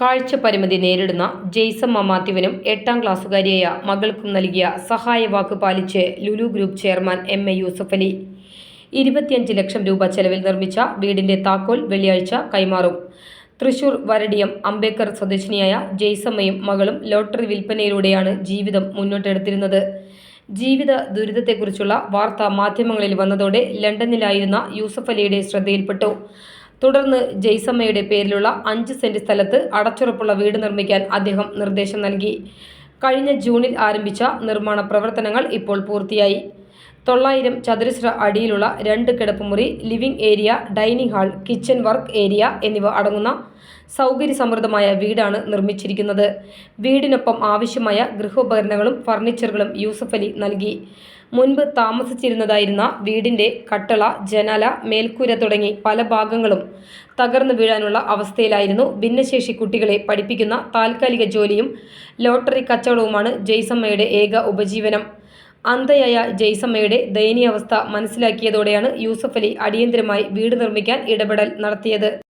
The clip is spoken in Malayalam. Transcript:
കാഴ്ച പരിമിതി നേരിടുന്ന ജെയ്സമ്മ മാത്യുവിനും എട്ടാം ക്ലാസ്സുകാരിയായ മകൾക്കും നൽകിയ സഹായവാക്ക് പാലിച്ച് Lulu group chairman M A Yusuf Ali. ഇരുപത്തിയഞ്ച് ലക്ഷം രൂപ ചെലവിൽ നിർമ്മിച്ച വീടിന്റെ താക്കോൽ വെള്ളിയാഴ്ച കൈമാറും. തൃശൂർ വരടിയം അംബേദ്കർ സ്വദേശിനിയായ ജെയ്സമ്മയും മകളും ലോട്ടറി വിൽപ്പനയിലൂടെയാണ് ജീവിതം മുന്നോട്ടെടുത്തിരുന്നത്. ജീവിത ദുരിതത്തെക്കുറിച്ചുള്ള വാർത്ത മാധ്യമങ്ങളിൽ വന്നതോടെ ലണ്ടനിലായിരുന്ന യൂസഫ് അലിയുടെ ശ്രദ്ധയിൽപ്പെട്ടു. തുടർന്ന് ജയ്സമ്മയുടെ പേരിലുള്ള അഞ്ച് സെന്റ് സ്ഥലത്ത് അടച്ചുറപ്പുള്ള വീട് നിർമ്മിക്കാൻ അദ്ദേഹം നിർദ്ദേശം നൽകി. കഴിഞ്ഞ ജൂണിൽ ആരംഭിച്ച നിർമ്മാണ പ്രവർത്തനങ്ങൾ ഇപ്പോൾ പൂർത്തിയായി. തൊള്ളായിരം ചതുരശ്ര അടിയിലുള്ള രണ്ട് കിടപ്പുമുറി living area dining hall kitchen work area എന്നിവ അടങ്ങുന്ന സൗകര്യസമൃദ്ധമായ വീടാണ് നിർമ്മിച്ചിരിക്കുന്നത്. വീടിനൊപ്പം ആവശ്യമായ ഗൃഹോപകരണങ്ങളും ഫർണിച്ചറുകളും യൂസഫ് അലി നൽകി. മുൻപ് താമസിച്ചിരുന്നതായിരുന്ന വീടിന്റെ കട്ടള ജനല മേൽക്കൂര തുടങ്ങി പല ഭാഗങ്ങളും തകർന്നു വീഴാനുള്ള അവസ്ഥയിലായിരുന്നു ഭിന്നശേഷി കുട്ടികളെ പഠിപ്പിക്കുന്ന താൽക്കാലിക ജോലിയും ലോട്ടറി കച്ചവടവുമാണ് ജയ്സമ്മയുടെ ഏക ഉപജീവനം. അന്ധയായ ജയ്സമ്മയുടെ ദയനീയാവസ്ഥ മനസ്സിലാക്കിയതോടെയാണ് യൂസഫ് അലി അടിയന്തരമായി വീട് നിർമ്മിക്കാൻ ഇടപെടൽ നടത്തിയത്.